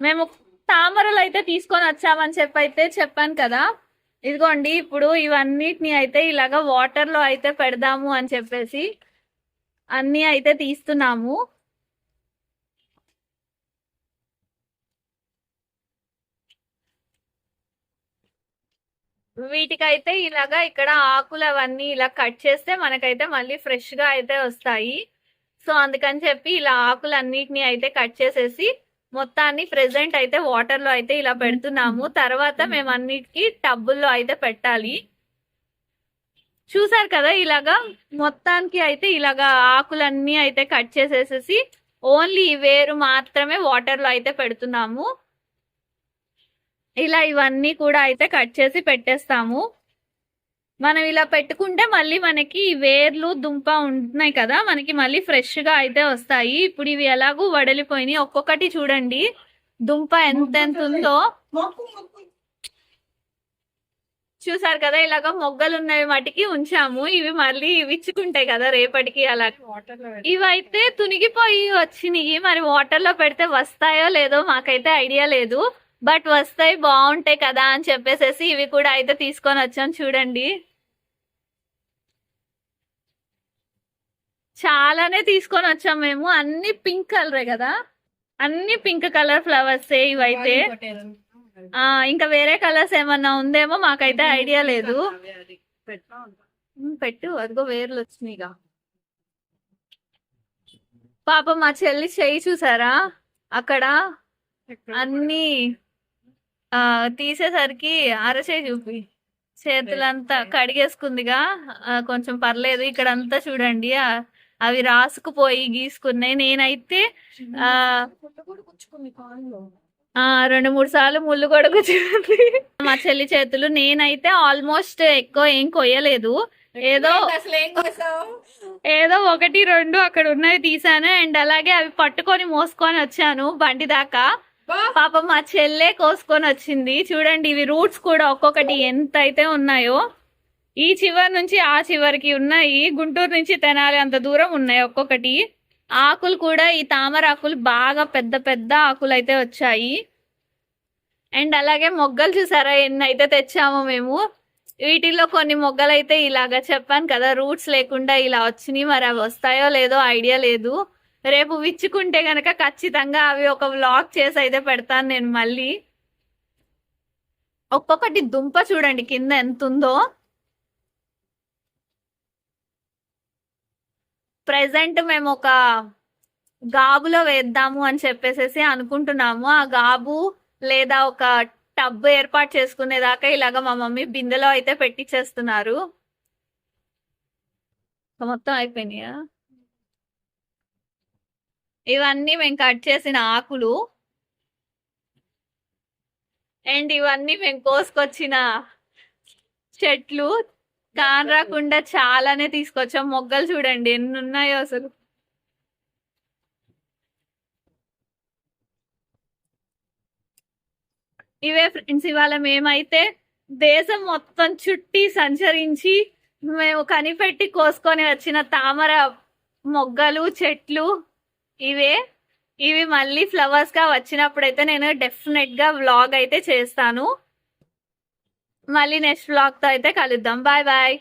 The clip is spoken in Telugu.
మేము తామరలు అయితే తీసుకొని వచ్చామని చెప్పి అయితే చెప్పాను కదా. ఇదిగోండి ఇప్పుడు ఇవన్నిటిని అయితే ఇలాగా వాటర్లో అయితే పెడదాము అని చెప్పేసి అన్ని అయితే తీస్తున్నాము. వీటికైతే ఇలాగా ఇక్కడ ఆకులు అవన్నీ ఇలా కట్ చేస్తే మనకైతే మళ్ళీ ఫ్రెష్గా అయితే వస్తాయి. సో అందుకని చెప్పి ఇలా ఆకులు అన్నిటిని అయితే కట్ చేసేసి మొత్తాన్ని ప్రెసెంట్ అయితే వాటర్లో అయితే ఇలా పెడుతున్నాము. తర్వాత మేము అన్నిటికి టబ్బుల్లో అయితే పెట్టాలి. చూసారు కదా ఇలాగా మొత్తానికి అయితే ఇలాగా ఆకులన్నీ అయితే కట్ చేసేసేసి ఓన్లీ ఈ వేరు మాత్రమే వాటర్లో అయితే పెడుతున్నాము. ఇలా ఇవన్నీ కూడా అయితే కట్ చేసి పెట్టేస్తాము. మనం ఇలా పెట్టుకుంటే మళ్ళీ మనకి వేర్లు దుంప ఉంటున్నాయి కదా మనకి మళ్ళీ ఫ్రెష్గా అయితే వస్తాయి. ఇప్పుడు ఇవి ఎలాగూ వడలిపోయినాయి. ఒక్కొక్కటి చూడండి. దుంప ఎంత ఎంత ఉందో. చూసారు కదా ఇలాగ మొగ్గలు ఉన్నవి మటుకి ఉంచాము. ఇవి మళ్ళీ విచ్చుకుంటాయి కదా రేపటికి అలా. ఇవైతే తునిగిపోయి వచ్చినాయి. మరి వాటర్లో పెడితే వస్తాయో లేదో మాకైతే ఐడియా లేదు. బట్ వస్తాయి బాగుంటాయి కదా అని చెప్పేసేసి ఇవి కూడా అయితే తీసుకొని వచ్చాం చూడండి. చాలానే తీసుకొని వచ్చాం మేము. అన్ని పింక్ కలరే కదా? అన్ని పింక్ కలర్ ఫ్లవర్స్ ఇవైతే. ఆ ఇంకా వేరే కలర్స్ ఏమన్నా ఉందేమో మాకైతే ఐడియా లేదు. పెట్టు. అదిగో వేర్లు వచ్చినాయిగా పాపం మా చెల్లి చెయ్యి చూసారా? అక్కడ అన్ని ఆ తీసేసరికి అరచేయి చూపి. చేతులంతా కడిగేసుకుందిగా. కొంచెం పర్లేదు ఇక్కడ అంతా చూడండి అవి రాసుకుపోయి గీసుకున్నాయి. నేనైతే ఆ రెండు మూడు సార్లు ముళ్ళు కూడా కూర్చుంది మా చెల్లి చేతులు నేనైతే ఆల్మోస్ట్ ఎక్కువ ఏం కొయ్యలేదు. ఏదో ఏదో ఒకటి రెండు అక్కడ ఉన్నవి తీసాను. అండ్ అలాగే అవి పట్టుకొని మోసుకొని వచ్చాను బండి దాకా. పాప మా చెల్లె కోసుకొని వచ్చింది. చూడండి ఇవి రూట్స్ కూడా ఒక్కొక్కటి ఎంత అయితే ఉన్నాయో. ఈ చివరి నుంచి ఆ చివరికి ఉన్నాయి గుంటూరు నుంచి తెనాలి అంత దూరం ఉన్నాయి ఒక్కొక్కటి. ఆకులు కూడా ఈ తామర ఆకులు బాగా పెద్ద పెద్ద ఆకులు అయితే వచ్చాయి. అండ్ అలాగే మొగ్గలు చూసారా ఎన్ని అయితే తెచ్చామో మేము. వీటిల్లో కొన్ని మొగ్గలు అయితే ఇలాగా చెప్పాను కదా రూట్స్ లేకుండా ఇలా వచ్చినాయి. మరి అవి వస్తాయో లేదో ఐడియా లేదు. రేపు విచ్చుకుంటే గనక ఖచ్చితంగా అవి ఒక వ్లాగ్ చేసి అయితే పెడతాను నేను మళ్ళీ. ఒక్కొక్కటి దుంప చూడండి కింద ఎంత ఉందో. ప్రెసెంట్ మేము ఒక గాబులో వేద్దాము అని చెప్పేసి అనుకుంటున్నాము. ఆ గాబు లేదా ఒక టబ్ ఏర్పాటు చేసుకునేదాకా ఇలాగ మా మమ్మీ బిందెలో అయితే పెట్టించేస్తున్నారు మొత్తం అయిపోయినాయా? ఇవన్నీ మేము కట్ చేసిన ఆకులు. అండ్ ఇవన్నీ మేము కోసుకొచ్చిన చెట్లు. కాన్ రాకుండా చాలానే తీసుకొచ్చాం. మొగ్గలు చూడండి ఎన్ని ఉన్నాయో అసలు. ఇవే ఫ్రెండ్స్ ఇవాళ మేమైతే దేశం మొత్తం చుట్టి సంచరించి మేము కనిపెట్టి కోసుకొని వచ్చిన తామర మొగ్గలు చెట్లు ఇవే. ఇవి మళ్ళీ ఫ్లవర్స్గా వచ్చినప్పుడైతే నేను డెఫినెట్గా వ్లాగ్ అయితే చేస్తాను. మళ్ళీ నెక్స్ట్ వ్లాగ్తో అయితే కలుద్దాం. Bye bye